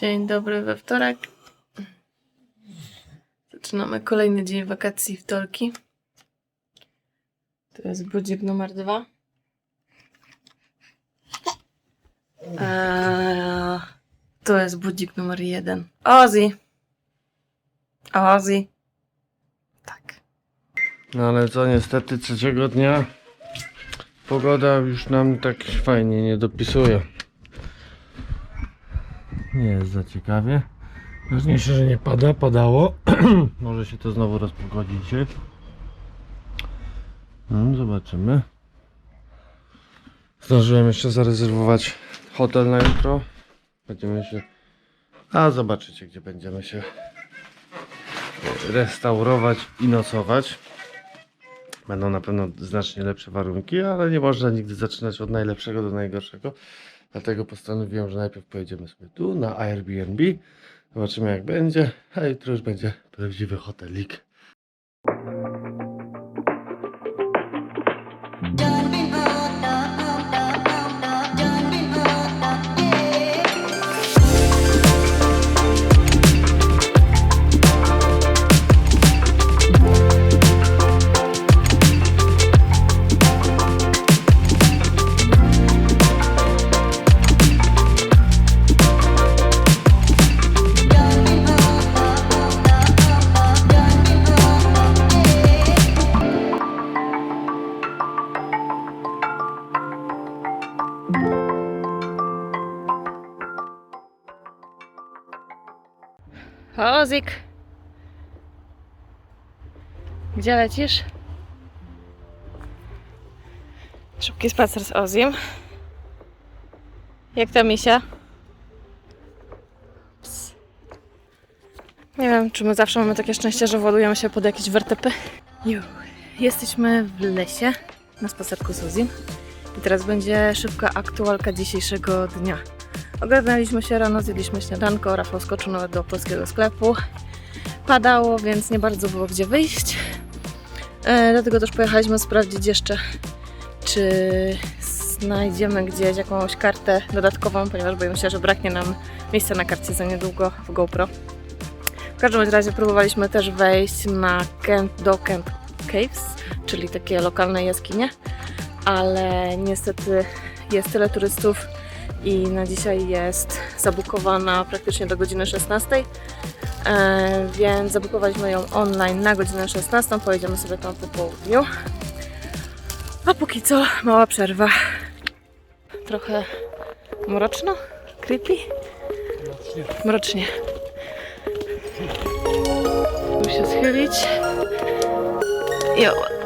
Dzień dobry we wtorek. Zaczynamy kolejny dzień wakacji w Torki. To jest budzik numer dwa. Eee, to jest budzik numer jeden. Ozzy! Ozzy! Tak. No ale co, niestety trzeciego dnia pogoda już nam tak fajnie nie dopisuje. Nie jest za ciekawie. Ważniejsze, że nie pada, padało. Może się to znowu rozpogodzi dzisiaj. No, zobaczymy. Zdążyłem jeszcze zarezerwować hotel na jutro. Będziemy się... A zobaczycie, gdzie będziemy się restaurować i nocować. Będą na pewno znacznie lepsze warunki, ale nie można nigdy zaczynać od najlepszego do najgorszego. Dlatego postanowiłem, że najpierw pojedziemy sobie tu na Airbnb. Zobaczymy jak będzie, a jutro już będzie prawdziwy hotelik. Ozik! Gdzie lecisz? Szybki spacer z Ozim. Jak ta misia? Ps. Nie wiem, czy my zawsze mamy takie szczęście, że władujemy się pod jakieś wertepy. Ju. Jesteśmy w lesie na spacerku z Ozim. I teraz będzie szybka aktualka dzisiejszego dnia. Ogarnęliśmy się rano, zjedliśmy śniadanko, Rafał skoczył nawet do polskiego sklepu. Padało, więc nie bardzo było gdzie wyjść. E, dlatego też pojechaliśmy sprawdzić jeszcze, czy znajdziemy gdzieś jakąś kartę dodatkową, ponieważ boję się, że braknie nam miejsca na karcie za niedługo w GoPro. W każdym razie próbowaliśmy też wejść na Camp, do Camp Caves, czyli takie lokalne jaskinie, ale niestety jest tyle turystów, i na dzisiaj jest zabukowana praktycznie do godziny 16. E, więc zabukowaliśmy ją online na godzinę 16. Pojedziemy sobie tam po południu. A póki co mała przerwa. Trochę mroczno? Creepy? Mrocznie. Tu się schylić. Jo.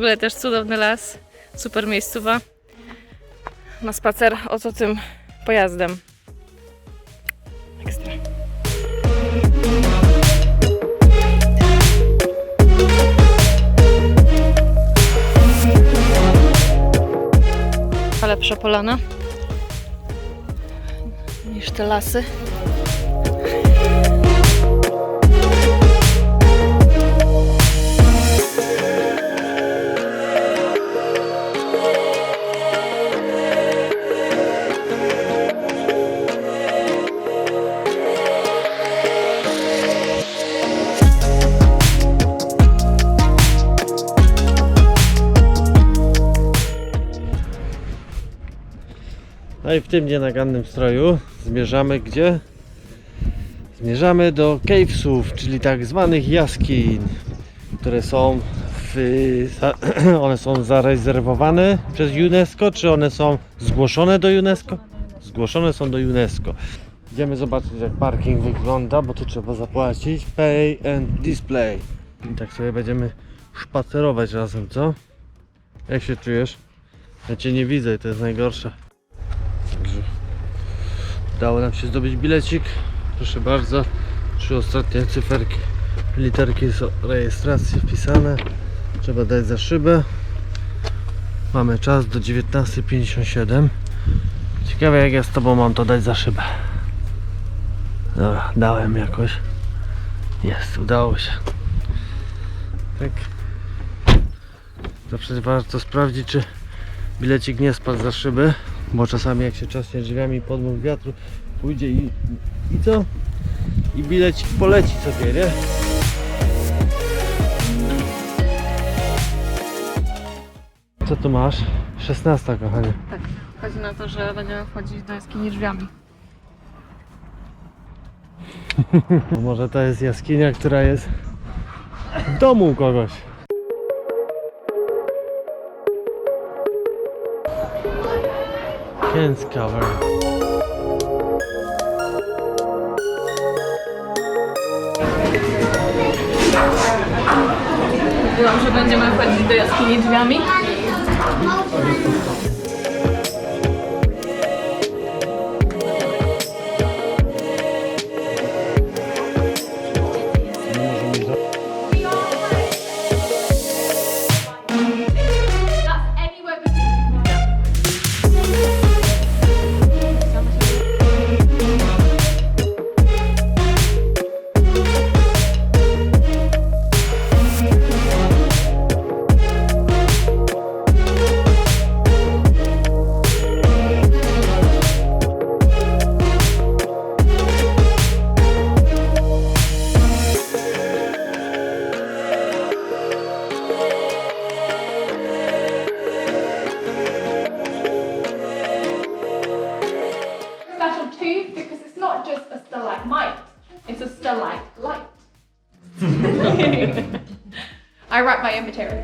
Ogóle też cudowny las, super miejscowa. Na spacer oto tym pojazdem. Ekstra. A lepsza polana niż te lasy. No i w tym nienagannym stroju zmierzamy gdzie? Zmierzamy do cavesów, czyli tak zwanych jaskiń, które są w, one są zarezerwowane przez UNESCO, czy one są zgłoszone do UNESCO? Zgłoszone są do UNESCO. Idziemy zobaczyć jak parking wygląda, bo tu trzeba zapłacić. Pay and display. I tak sobie będziemy szpacerować razem, co? Jak się czujesz? Ja cię nie widzę i to jest najgorsze. Udało nam się zdobyć bilecik. Proszę bardzo. Trzy ostatnie cyferki, literki z rejestracji wpisane. Trzeba dać za szybę. Mamy czas do 19.57. Ciekawe jak ja z tobą mam to dać za szybę. Dobra, dałem jakoś. Jest, udało się. Tak. Zawsze warto sprawdzić, czy bilecik nie spadł za szyby, bo czasami jak się czasnie drzwiami podmuch wiatru pójdzie i, i co? I bilecik poleci sobie, nie? Co tu masz? 16 kochanie. Tak, chodzi na to, że będziemy wchodzić do jaskini drzwiami. Może to jest jaskinia, która jest w domu u kogoś. Fence cover. Mówiłam, że będziemy wchodzić do jaskini drzwiami. Write my material.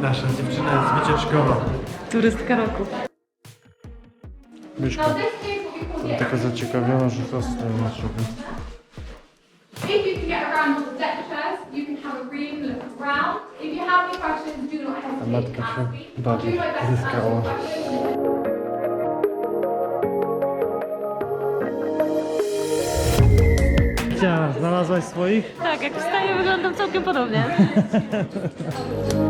Nasza dziewczyna jest wycieczkowa. Turystka roku. Myszka. Zaciekawiona, że to stoi na sobie. If you can get around to the deck chairs, you can have a read and look around. If you have any questions, do not hesitate matka to się ask me. I'll bawi, do my best to answer zyskała. questions. Znalazłaś swoich? Tak, jak wstaję wyglądam całkiem podobnie.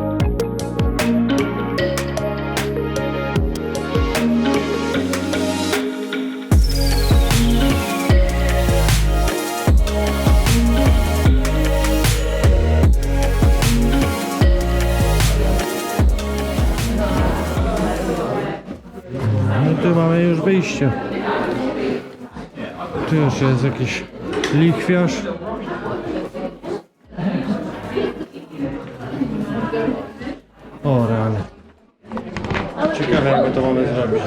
wyjście. Tu już jest jakiś lichwiarz. O rany. Ciekawe jak my to mamy zrobić.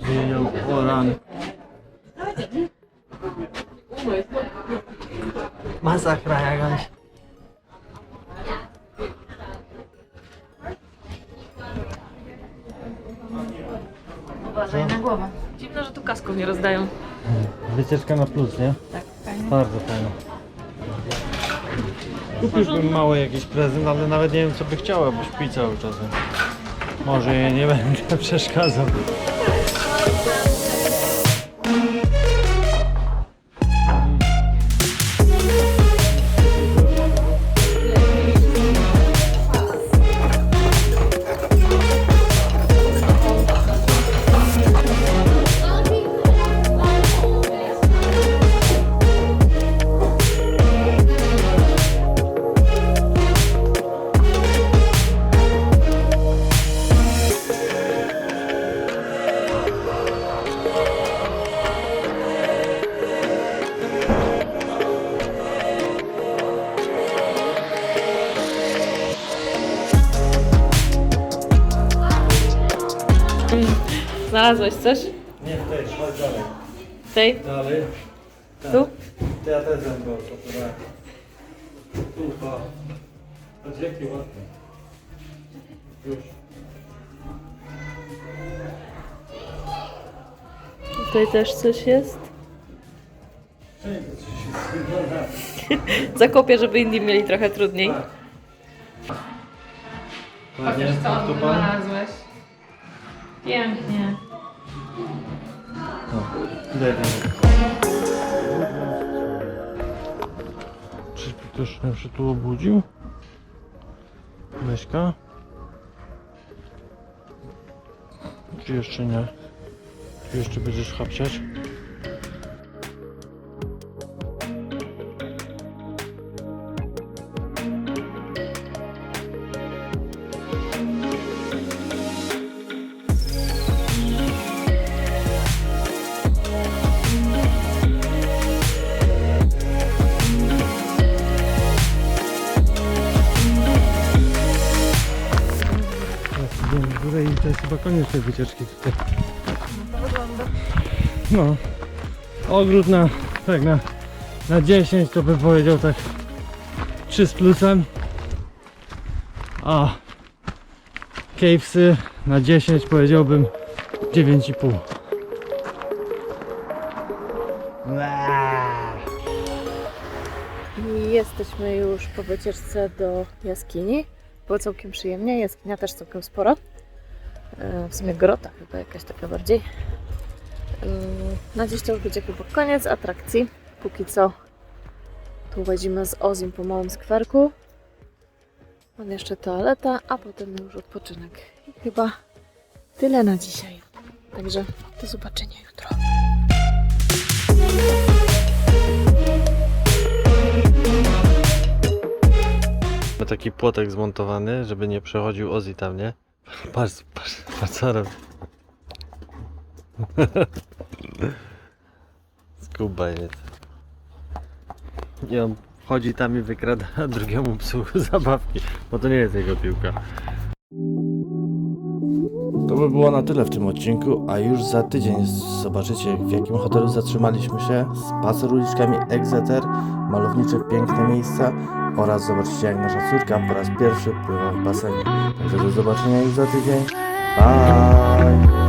Zmieniał. O rany. Masakra jakaś. Uważaj na głowę. Dziwne, że tu kasków nie rozdają. Wycieczka na plus, nie? Tak, fajnie. Bardzo fajna. Kupiłbym mały jakiś prezent, ale nawet nie wiem co by chciała, bo śpi cały czas. Może jej nie będę przeszkadzał. Znalazłeś coś? Nie, w tej, chodź dalej. Tej? Dalej. Tu? To ja też bym go co Tu, o. Patrz jakie ładne. Już. Tutaj też coś jest. Wszędzie coś jest. Zakopię, żeby inni mieli trochę trudniej. Tak. Pokaż co znalazłeś. Pięknie. Czyżby ktoś nam się tu obudził? Myśka? Czy jeszcze nie? Czy jeszcze będziesz chapciać? To jest chyba koniec tej wycieczki tutaj. No. Ogród na, tak na, na 10 to bym powiedział tak 3 z plusem. A Cavesy na 10 powiedziałbym 9,5. I jesteśmy już po wycieczce do jaskini. Było całkiem przyjemnie, jaskinia też całkiem spora. E, W sumie grota chyba jakaś taka bardziej. Ym, Na dziś to już będzie chyba koniec atrakcji. Póki co tu łazimy z Ozim po małym skwerku. Mam jeszcze toaleta, a potem już odpoczynek. I chyba tyle na dzisiaj. Także do zobaczenia jutro. Taki płotek zmontowany, żeby nie przechodził Ozzy tam, nie? Patrz, patrz, patrz co robi. Skubaniec. I on wchodzi tam i wykrada drugiemu psu zabawki, bo to nie jest jego piłka. To by było na tyle w tym odcinku, a już za tydzień zobaczycie w jakim hotelu zatrzymaliśmy się, spacer uliczkami Exeter, malownicze piękne miejsca oraz zobaczycie jak nasza córka po raz pierwszy pływa w basenie. Także do zobaczenia już za tydzień. Bye!